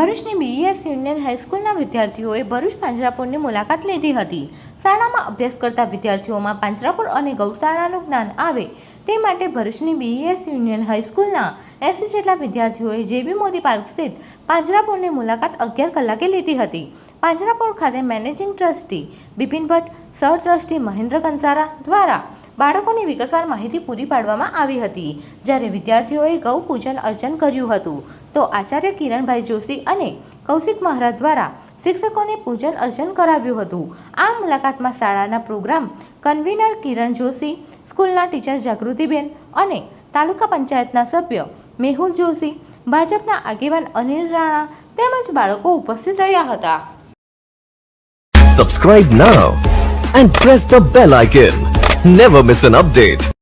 ભરૂચની બીઈએસ યુનિયન હાઈસ્કૂલના વિદ્યાર્થીઓએ ભરૂચ પાંજરાપુરની મુલાકાત લીધી હતી. શાળામાં અભ્યાસ કરતા વિદ્યાર્થીઓમાં પાંજરાપુર અને ગૌશાળાનું જ્ઞાન આવે તે માટે ભરૂચની બીએસ યુનિયન હાઈસ્કૂલના એસી જેટલા વિદ્યાર્થીઓએ જેબી મોદી પાર્ક સ્થિત પાંજરાપોળની મુલાકાત અગિયાર કલાકે લીધી હતી. પાંજરાપોળ ખાતે મેનેજિંગ ટ્રસ્ટી બિપિન ભટ્ટ, સહ ટ્રસ્ટી મહેન્દ્ર કંસારા દ્વારા બાળકોની વિગતવાર માહિતી પૂરી પાડવામાં આવી હતી. જ્યારે વિદ્યાર્થીઓએ ગૌ પૂજન અર્ચન કર્યું હતું, તો આચાર્ય કિરણભાઈ જોશી અને કૌશિક મહારાજ દ્વારા શિક્ષકોને પૂજન અર્ચન કરાવ્યું હતું. આ મુલાકાતમાં શાળાના પ્રોગ્રામ કન્વીનર કિરણ જોશી, સ્કૂલના ટીચર જાગૃતિબેન અને તાલુકા પંચાયતના સભ્ય મેહુલ જોશી, ભાજપના આગેવાન અનિલ રાણા તેમજ બાળકો ઉપસ્થિત રહ્યા હતા subscribe now and press the bell icon never miss an update.